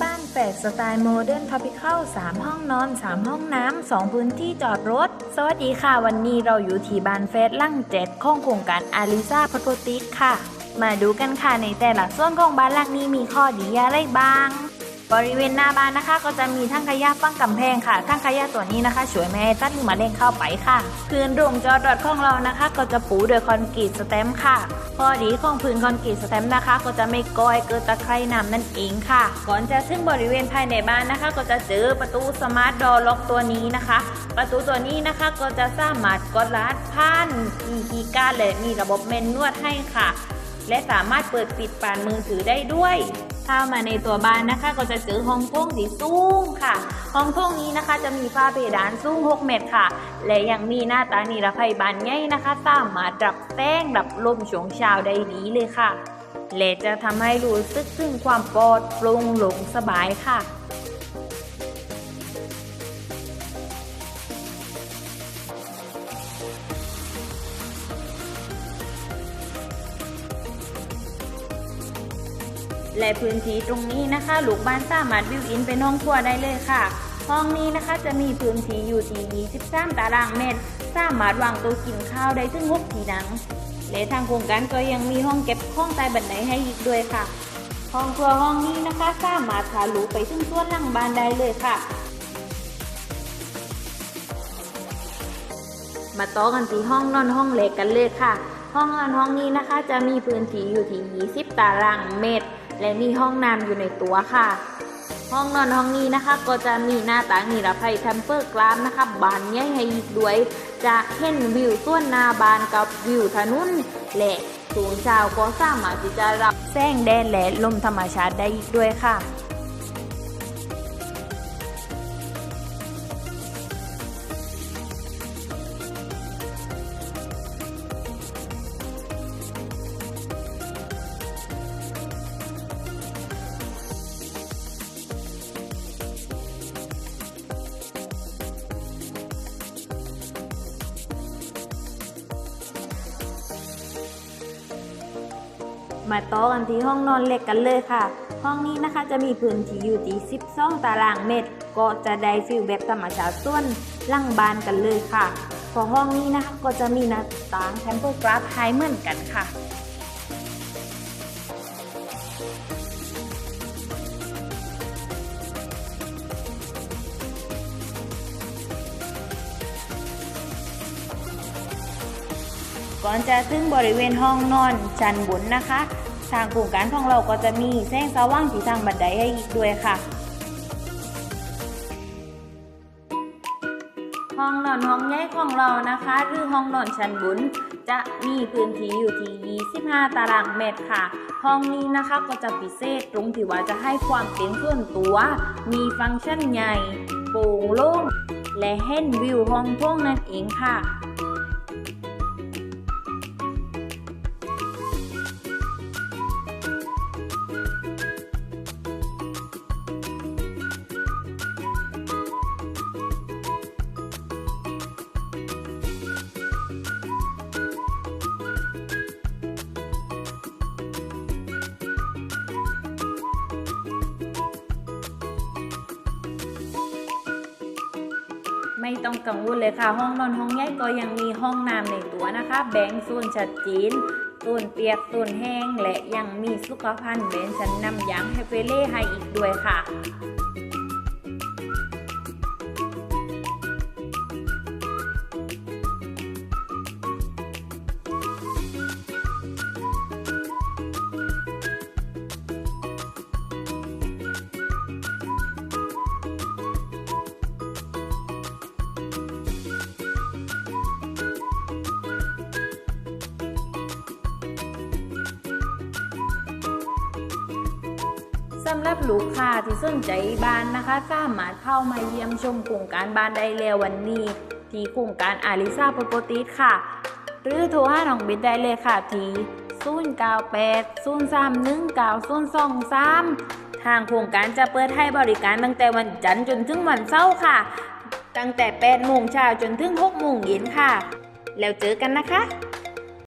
บ้านแฝดสไตล์โมเดิร์นทอปิคอล3ห้องนอน 3 ห้องน้ำ 2 พื้นที่จอดรถ สวัสดีค่ะ วันนี้เราอยู่ที่บ้านแฟดลั่งเจ็ดของโครงการอาริซาพัตโตติกค่ะ มาดูกันค่ะในแต่ละส่วนของบ้านหลังนี้มีข้อดีอะไรบ้าง บริเวณหน้าบ้านนะคะ ก็จะมีทั้งขยะฟังกำแพงค่ะ ทั้งขยะตัวนี้นะคะช่วยไม่ให้ตัดหรือมาเล่งเข้าไปค่ะพื้นโรงจอดรถของเรานะคะ ก็จะปูด้วยคอนกรีตสแตมค่ะข้อดีของพื้นคอนกรีตสแตมนะคะ ก็จะไม่ก้อยเกิดตะไคร่น้ำนั่นเองค่ะ ก่อนจะถึงบริเวณภายในบ้านนะคะ ก็จะเจอประตูสมาร์ทดอล็อกตัวนี้นะคะ ประตูตัวนี้นะคะก็จะสามารถกดลัดผ่านมีคีย์การ์ดและมีระบบเมนนวดให้ค่ะ และสามารถเปิดปิดผ่านมือถือได้ด้วย เข้ามาในตัวบ้านนะคะ ก็จะเจอห้องโถงสีสูงค่ะ ห้องโถงนี้นะคะ จะมีฝ้าเพดานสูง 6 เมตรค่ะ และยังมีหน้าตานิรภัยบานใหญ่นะคะสามารถรับแสงรับลมช่วงเช้าได้ดีเลยค่ะและจะทำให้รู้สึกถึงความปลอดโปร่งโหลงสบายค่ะ และพื้นที่ตรงนี้นะคะลูกบ้านสามารถวิวอินเป็นห้องครัวได้เลยค่ะ ห้องนี้นะคะจะมีพื้นที่อยู่ที่23ตารางเมตร สามารถวางโต๊ะกินข้าวได้ถึง6ที่นั่งและทางโครงการก็ยังมีห้องเก็บข้องใต้บันไดให้อีกด้วยค่ะ ห้องครัวห้องนี้นะคะสามารถทะลุไปถึงส่วนหลังบ้านได้เลยค่ะ มาต่อกันที่ห้องนอนห้องเล็กกันเลยค่ะ ห้องนอนห้องนี้นะคะ จะมีพื้นที่อยู่ที่ 20 ตารางเมตร และมีห้องน้ำอยู่ในตัวค่ะ ห้องนอนห้องนี้นะคะ ก็จะมีหน้าต่างนิรภัยแทมเปอร์กลามนะคะบานใหญ่ให้อีกด้วย จะเห็นวิวส่วนหน้าบานกับวิวถนนและสูงชาวก็สามารถที่จะรับแสงแดดและลมธรรมชาติได้อีกด้วยค่ะ มาต่อกันที่ห้องนอนเล็กกันเลยค่ะ ห้องนี้นะคะจะมีพื้นที่อยู่ที่12 ตารางเมตร ก็จะได้ฟิลแบบธรรมชาติส่วนล่างบานกันเลยค่ะพอห้องนี้นะคะก็จะมีหน้าต่างแทมเปอร์กราฟไฮเหมือนกันค่ะก่อนจะถึงบริเวณห้องนอนชั้นบนนะคะ ทางโครงการของเราก็จะมีแสงสว่างที่ทางบันไดให้อีกด้วยค่ะ ห้องนอนห้องใหญ่ของเรานะคะ หรือห้องนอนชั้นบนจะมีพื้นที่อยู่ที่ 25 ตารางเมตรค่ะ ห้องนี้นะคะก็จะพิเศษตรงที่ว่าจะให้ความเป็นส่วนตัว มีฟังก์ชันใหญ่ โปร่งโล่งและเห็นวิวห้องท่งนั่นเองค่ะ ไม่ต้องกังวลเลยค่ะ ห้องนอนห้องใหญ่ก็ยังมีห้องน้ำในตัวนะคะ แบ่งส่วนชัดเจนส่วนเปียกส่วนแห้งและยังมีสุขภัณฑ์เป็นชั้นนำยางเฮเฟเล่ให้อีกด้วยค่ะ สำหรับลูกค้าที่สนใจบ้านนะคะ สามารถเข้ามาเยี่ยมชมโครงการบ้านได้แล้ววันนี้ ที่โครงการอาริซาโปรโปติสค่ะ หรือโทรหาน้องบิดได้เลยค่ะที่098 031 9023ทางโครงการจะเปิดให้บริการตั้งแต่วันจันทร์จนถึงวันเสาร์ค่ะ ตั้งแต่8โมงเช้าจนถึง6โมงเย็นค่ะ แล้วเจอกันนะคะ